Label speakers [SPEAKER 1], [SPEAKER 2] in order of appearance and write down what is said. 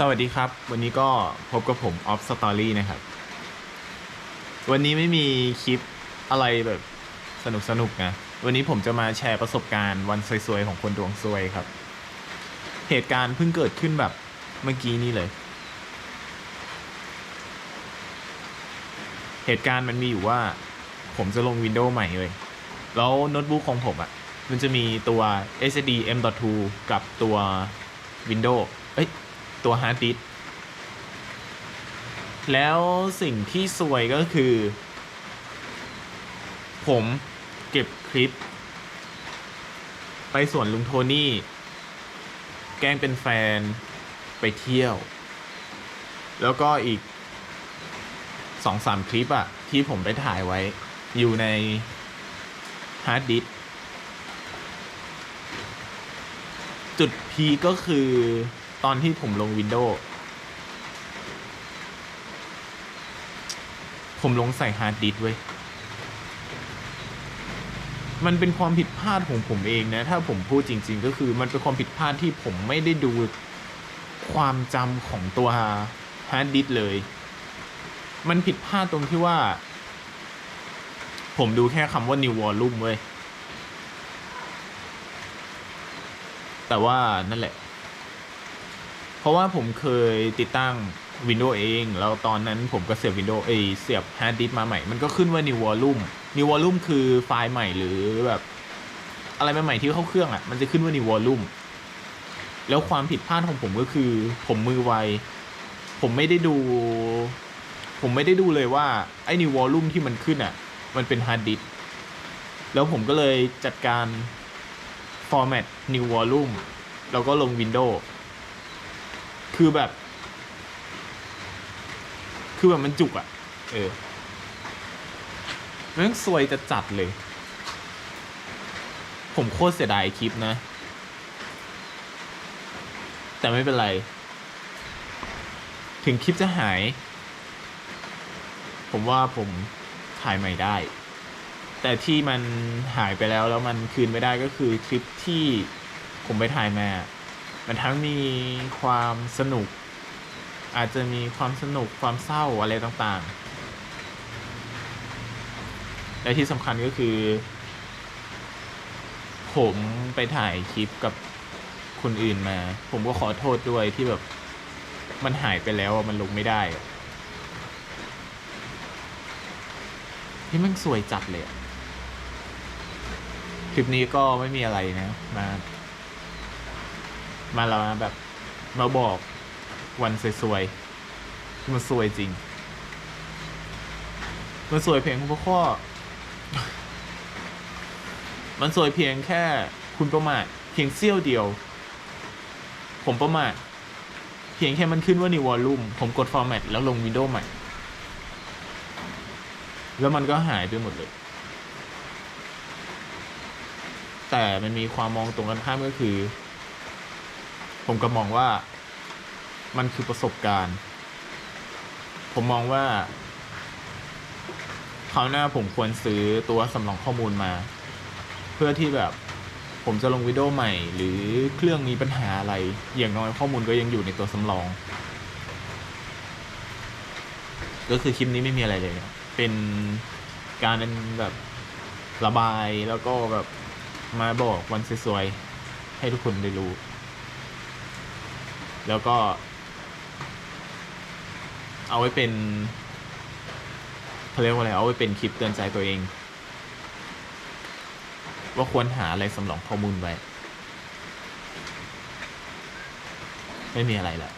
[SPEAKER 1] สวัสดีครับ วันนี้ก็พบกับผมออฟสตอรี่นะครับ วันนี้ไม่มีคลิปอะไรแบบสนุกสนุกๆนะ วันนี้ผมจะมาแชร์ประสบการณ์วันซวยๆของคนดวงซวยครับ เหตุการณ์เพิ่งเกิดขึ้นแบบเมื่อกี้นี่เลย เหตุการณ์มันมีอยู่ว่า ผมจะลง Windows ใหม่เลย แล้วโน้ตบุ๊กของผมอะ่ะ มันจะมีตัว SSD M.2 กับตัว Windows เอ้ย ตัว Hard Disk แล้วสิ่งที่ซวยก็คือ ผมเก็บคลิป ไปสวนลุงโทนี่ แกล้งเป็นแฟนไปเที่ยว แล้วก็อีกสองสามคลิปอะที่ผมไปถ่ายไว้อยู่ในฮาร์ดดิสจุดพีก็คือ ตอนที่ผมลง Windows ผมลงใส่ฮาร์ดดิสไว้มันเป็นความผิดพลาดของผมเองนะ ถ้าผมพูดจริง ๆ ก็คือมันเป็นความผิดพลาดที่ผมไม่ได้ดูความจำของตัวฮาร์ดดิสเลย มันผิดพลาดตรงที่ว่า ผมดูแค่คำว่า new volume เว้ย แต่ว่านั่นแหละ เพราะว่าผมเคยติดตั้ง Windows เอง แล้วตอนนั้นผมก็เสียบ Windows เอเสียบ Hard Disk มาใหม่ มันก็ขึ้นว่า New Volume New Volume คือไฟล์ใหม่หรือแบบอะไรใหม่ๆที่เข้าเครื่องอะ มันจะขึ้นว่า New Volume แล้วความผิดพลาดของผมก็คือ ผมมือไว ผมไม่ได้ดู ผมไม่ได้ดูเลยว่า ไอ้ New Volume ที่มันขึ้นอะ มันเป็น Hard Disk แล้วผมก็เลยจัดการ format New Volume แล้วก็ลง Windows คือแบบ คือแบบมันจุกอะ่ะ เออแม่งซวยจะจัดเลย ผมโคตรเสียดายคลิปนะ แต่ไม่เป็นไร ถึงคลิปจะหาย ผมว่าผมถ่ายใหม่ได้ แต่ที่มันหายไปแล้วแล้วมันคืนไม่ได้ก็คือคลิปที่ผมไปถ่ายมา มันทั้งมีความสนุก อาจจะมีความสนุกความเศร้าอะไรต่างๆ และที่สำคัญก็คือ ผมไปถ่ายคลิปกับคนอื่นมา ผมก็ขอโทษด้วยที่แบบมันหายไปแล้วมันลงไม่ได้ที่มันสวยจัดเลยคลิปนี้ก็ไม่มีอะไรนะมา มาเรามาแบบมาบอกวันสวยๆมันสวยจริง มันสวยเพียงเพราะข้อ มันสวยเพียงแค่คุณประมาทเพียงเสี้ยวเดียว ผมประมาทเพียงแค่มันขึ้นว่า new volume ผมกด format แล้วลง Windows ใหม่ แล้วมันก็หายไปหมดเลย แต่มันมีความมองตรงกันข้ามก็คือ ผมก็มองว่ามันคือประสบการณ์ ผมมองว่าคราวหน้าผมควรซื้อตัวสำรองข้อมูลมา เพื่อที่แบบผมจะลงวิดีโอใหม่ หรือเครื่องมีปัญหาอะไร อย่างน้อยข้อมูลก็ยังอยู่ในตัวสำรอง ก็คือคลิปนี้ไม่มีอะไรเลย เป็นการแบบระบายแล้วก็แบบมาบอกวันสวยๆให้ทุกคนได้รู้ แล้วก็ เอาไว้เป็นเขาเรียกว่าอะไรเอาไว้เป็นคลิปเตือนใจตัวเอง ว่าควรหาอะไรสำรองข้อมูลไว้ ไม่มีอะไรแหละ